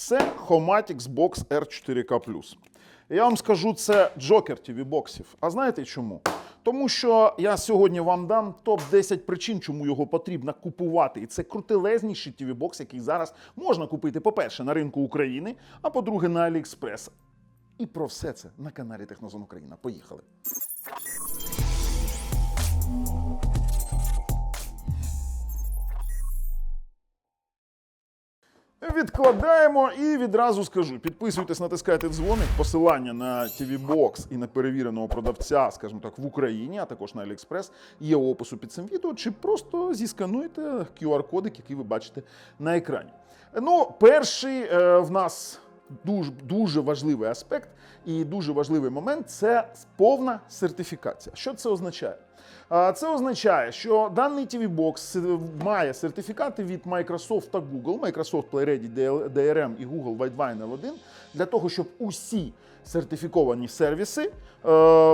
Це Homatix Box R4K+. Я вам скажу, це джокер TV боксів. А знаєте чому? Тому що я сьогодні вам дам топ-10 причин, чому його потрібно купувати. І це крутелезніший TV бокс, який зараз можна купити, по-перше, на ринку України, а по-друге, на AliExpress. І про все це на каналі Технозон Україна. Поїхали. Відкладаємо і відразу скажу: підписуйтесь, натискайте дзвоник, посилання на TV Box і на перевіреного продавця, скажімо так, в Україні, а також на AliExpress, є у опису під цим відео, чи просто зіскануйте QR-кодик, який ви бачите на екрані. Ну, перший е, в нас дуже, дуже важливий аспект і дуже важливий момент це повна сертифікація. Що це означає? Це означає, що даний TV Box має сертифікати від Microsoft та Google, Microsoft PlayReady DRM і Google Widevine L1 для того, щоб усі сертифіковані сервіси е,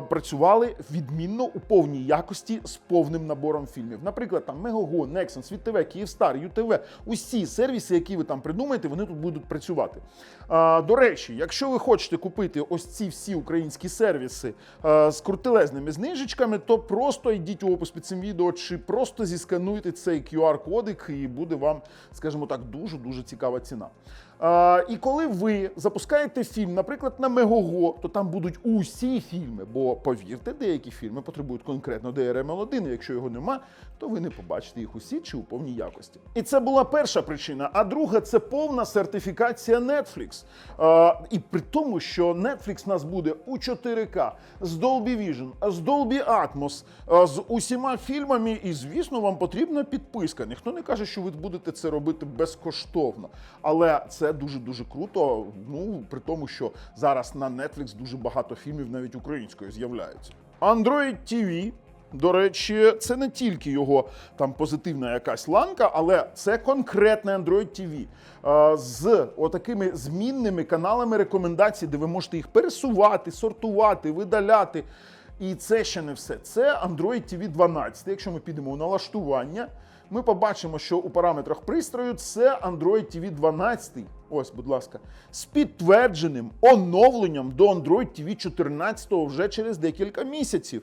працювали відмінно у повній якості з повним набором фільмів. Наприклад, там Megogo, Nexon, Світ ТВ, Київстар, ЮТВ, усі сервіси, які ви там придумаєте, вони тут будуть працювати. Е, до речі, якщо ви хочете купити ось ці всі українські сервіси е, з крутелезними знижечками, то просто йдіть у опис під цим відео, чи просто зіскануйте цей QR-кодик, і буде вам, скажімо так, дуже дуже цікава ціна. І коли ви запускаєте фільм, наприклад, на Мегого, то там будуть усі фільми. Бо повірте, деякі фільми потребують конкретно DRM-L1, якщо його нема, то ви не побачите їх усі чи у повній якості. І це була перша причина. А друга це повна сертифікація Netflix. І при тому, що Netflix нас буде у 4К з Dolby Vision, з Dolby Atmos, з усіма фільмами. І звісно, вам потрібна підписка. Ніхто не каже, що ви будете це робити безкоштовно, але це дуже дуже круто. Ну при тому, що зараз на Netflix дуже багато фільмів, навіть українською, з'являються. Android TV до речі, це не тільки його там позитивна якась ланка, але це конкретне Android TV е, з отакими змінними каналами рекомендацій, де ви можете їх пересувати, сортувати, видаляти. І це ще не все. Це Android TV 12. Якщо ми підемо у налаштування, ми побачимо, що у параметрах пристрою це Android TV 12. Ось, будь ласка, з підтвердженим оновленням до Android TV 14 вже через декілька місяців.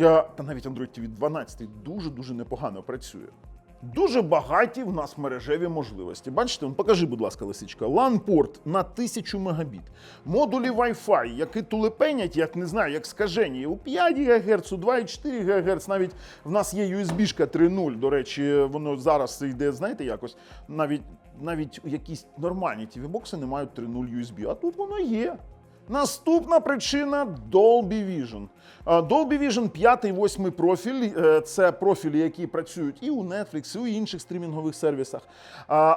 Е, Та навіть Android TV 12 дуже-дуже непогано працює. Дуже багаті в нас мережеві можливості. Бачите, покажи, будь ласка, лисичка. LAN-порт на 1000 мегабіт. Модулі Wi-Fi, які тулепенять, як не знаю, як скажені, у 5 ГГц, у 2,4 ГГц. Навіть в нас є USB-шка 3.0. До речі, воно зараз йде, знаєте, якось навіть навіть якісь нормальні TV-бокси не мають 3.0 USB, а тут воно є. Наступна причина Dolby Vision. Dolby Vision 5 і 8 профіль е, це профілі, які працюють і у Netflix, і у інших стрімінгових сервісах.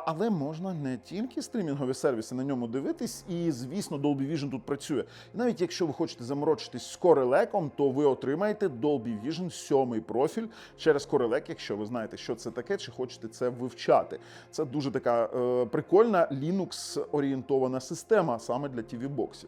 Але можна не тільки стрімінгові сервіси на ньому дивитись, і звісно, Dolby Vision тут працює. І навіть якщо ви хочете заморочитись з Corelec, то ви отримаєте Dolby Vision 7 профіль через Corelec, якщо ви знаєте, що це таке, чи хочете це вивчати. Це дуже така е, прикольна Linux-орієнтована система саме для TV-боксів.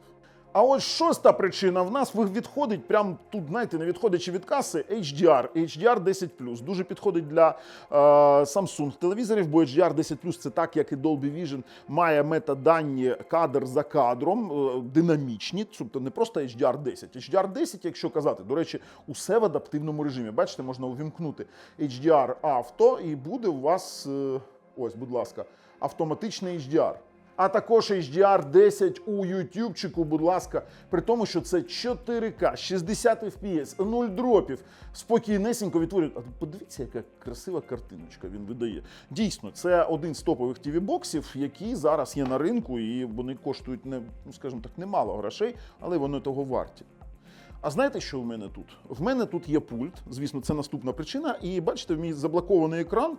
А ось шоста причина в нас відходить прямо тут, знаєте, не відходячи від каси, HDR, HDR 10+. Дуже підходить для е, Samsung телевізорів, бо HDR 10+, це так, як і Dolby Vision, має метадані кадр за кадром, е, динамічні, тобто не просто HDR 10. HDR 10, якщо казати, до речі, усе в адаптивному режимі. Бачите, можна увімкнути HDR авто, і буде у вас, е, ось, будь ласка, автоматичний HDR а також HDR 10 у ютубчику, будь ласка, при тому, що це 4К, 60 FPS, 0 дропів, спокійнесенько відтворюють. А подивіться, яка красива картиночка він видає. Дійсно, це один з топових tv боксів які зараз є на ринку, і вони коштують не, ну скажімо так, немало грошей, але вони того варті. А знаєте, що в мене тут? В мене тут є пульт. Звісно, це наступна причина. І бачите, в мій заблокований екран.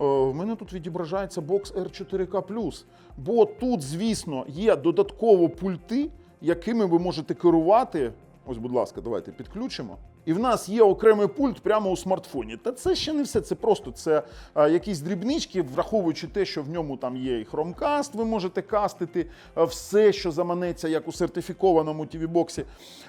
Е, В мене тут відображається бокс R4K+. Бо тут, звісно, є додатково пульти, якими ви можете керувати. Ось, будь ласка, давайте підключимо. І в нас є окремий пульт прямо у смартфоні. Та це ще не все. Це просто це а, якісь дрібнички, враховуючи те, що в ньому там є і хромкаст, ви можете кастити а, все, що заманеться, як у сертифікованому TV-боксі.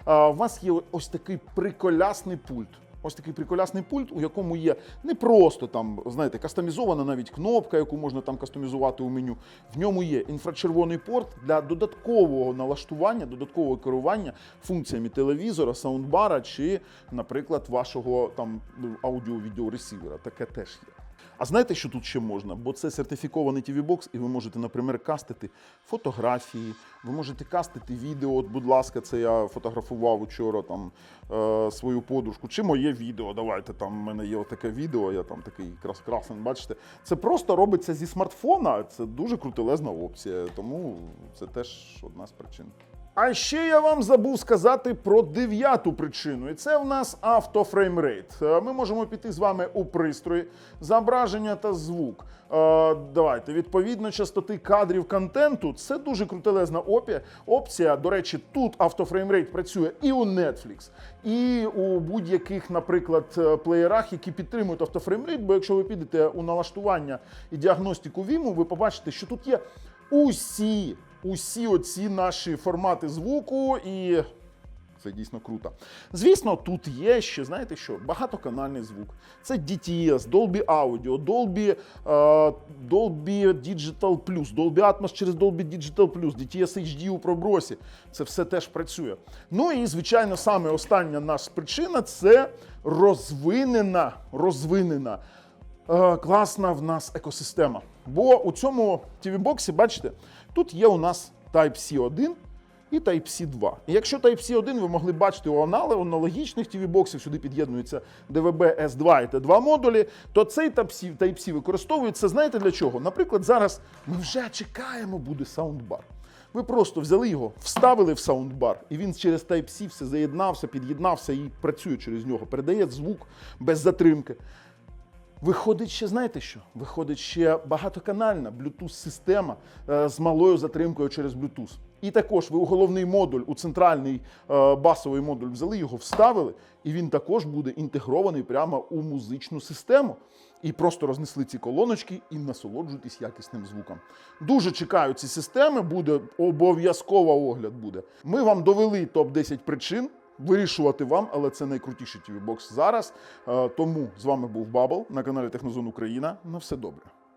У вас є ось такий приколясний пульт. Ось такий приколясний пульт, у якому є не просто там, знаєте, кастомізована навіть кнопка, яку можна там кастомізувати у меню. В ньому є інфрачервоний порт для додаткового налаштування, додаткового керування функціями телевізора, саундбара чи, наприклад, вашого там аудіо-відеоресівера. Таке теж є. А знаєте, що тут ще можна? Бо це сертифікований TV-бокс, і ви можете, наприклад, кастити фотографії, ви можете кастити відео. От, будь ласка, це я фотографував учора там е, свою подружку, чи моє відео. Давайте там в мене є таке відео, я там такий крас красен, бачите. Це просто робиться зі смартфона. Це дуже крутелезна опція, тому це теж одна з причин. А ще я вам забув сказати про дев'яту причину, і це в нас автофреймрейт. Е, Ми можемо піти з вами у пристрої, зображення та звук. Е, Давайте, відповідно частоти кадрів контенту. Це дуже крутелезна опція. До речі, тут автофреймрейт працює і у Netflix, і у будь-яких, наприклад, е, плеєрах, які підтримують автофреймрейт. Бо якщо ви підете у налаштування і діагностику Vimeo, ви побачите, що тут є усі усі оці наші формати звуку, і це дійсно круто. Звісно, тут є ще, знаєте що, багатоканальний звук. Це DTS, Dolby Audio, Dolby, е, Dolby Digital Plus, Dolby Atmos через Dolby Digital Plus, DTS HD у пробросі. Це все теж працює. Ну і, звичайно, саме остання наша причина це розвинена, розвинена е, класна в нас екосистема. Бо у цьому TV-боксі, бачите, тут є у нас Type-C 1 і Type-C 2. І якщо Type-C 1 ви могли бачити у аналогічних TV-боксів, сюди під'єднуються DVB S2 і T2 модулі, то цей Type-C використовується, знаєте для чого? Наприклад, зараз ми вже чекаємо, буде саундбар. Ви просто взяли його, вставили в саундбар, і він через Type-C все заєднався, під'єднався і працює через нього, передає звук без затримки. Виходить ще, знаєте що? Виходить ще багатоканальна Bluetooth-система е, з малою затримкою через Bluetooth. І також ви у головний модуль, у центральний е, басовий модуль взяли його, вставили, і він також буде інтегрований прямо у музичну систему. І просто рознесли ці колоночки і насолоджуйтесь якісним звуком. Дуже чекаю ці системи, буде обов'язково огляд буде. Ми вам довели топ-10 причин. Вирішувати вам, але це найкрутіший TV-бокс зараз. Е, Тому з вами був Бабл на каналі Технозон Україна. На все добре.